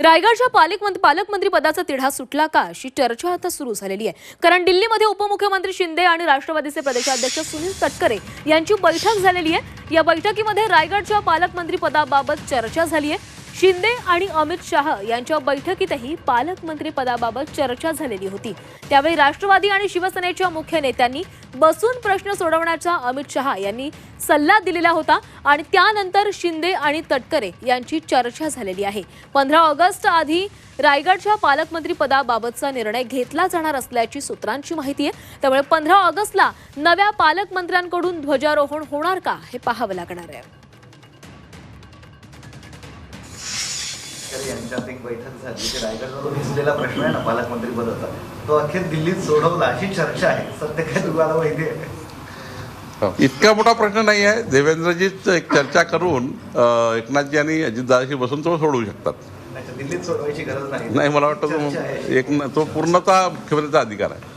रायगडच्या पालकमंत्री पालकमंत्री पदाचा तिढा सुटला का अशी चर्चा आता सुरू झालेली आहे. कारण दिल्लीमध्ये उपमुख्यमंत्री शिंदे आणि राष्ट्रवादीचे प्रदेशाध्यक्ष सुनील तटकरे यांची बैठक झालेली आहे. या बैठकीमध्ये रायगडच्या पालकमंत्री पदाबाबत चर्चा झाली आहे. शिंदे आणि अमित शाह यांच्या बैठकीतही पालकमंत्री पदाबाबत चर्चा झालेली होती. त्यावेळी राष्ट्रवादी आणि शिवसेनेच्या मुख्य नेत्यांनी बसून प्रश्न सोडवण्याचा अमित शहा यांनी सल्ला दिलेला होता आणि त्यानंतर शिंदे आणि तटकरे यांची चर्चा झालेली आहे. पंधरा ऑगस्ट आधी रायगडच्या पालकमंत्री पदाबाबतचा निर्णय घेतला जाणार असल्याची सूत्रांची माहिती आहे. त्यामुळे पंधरा ऑगस्टला नव्या पालकमंत्र्यांकडून ध्वजारोहण होणार का हे पाहावं लागणार आहे. शेतकरी यांच्यात एक बैठक झाली. की रायगडचा जो भिजलेला प्रश्न आहे ना पालकमंत्री पदाचा तो अखेर दिल्लीत सोडवला अशी चर्चा आहे. सध्या काय तुम्हाला माहिती आहे? इतका मोठा प्रश्न नाही आहे. देवेंद्रजीच एक चर्चा करून एकनाथजी आणि अजितदादाशी बसून तो सोडवू शकतात. अच्छा, दिल्लीत सोडवायची गरज नाही. नाही मला वाटतं. तो एक तो पूर्णतः मुख्यमंत्र्यांचा अधिकार आहे.